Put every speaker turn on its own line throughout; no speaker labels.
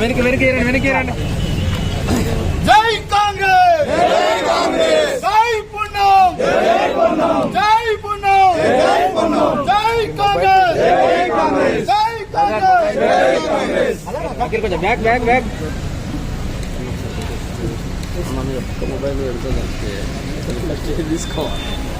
వెనక్కి వెనక్కి వెనక్కి రండి
జై కాంగ్రెస్! జై కాంగ్రెస్! జై పుణ్యం జై పుణ్యం జై పుణ్యం జై పుణ్యం జై కాంగ్రెస్! జై కాంగ్రెస్! జై కాంగ్రెస్! జై కాంగ్రెస్!
కొంచెం బ్యాక్ బ్యాక్ బ్యాక్ తీసుకోవాలి?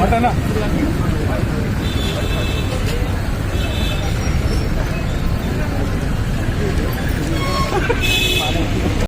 మటనా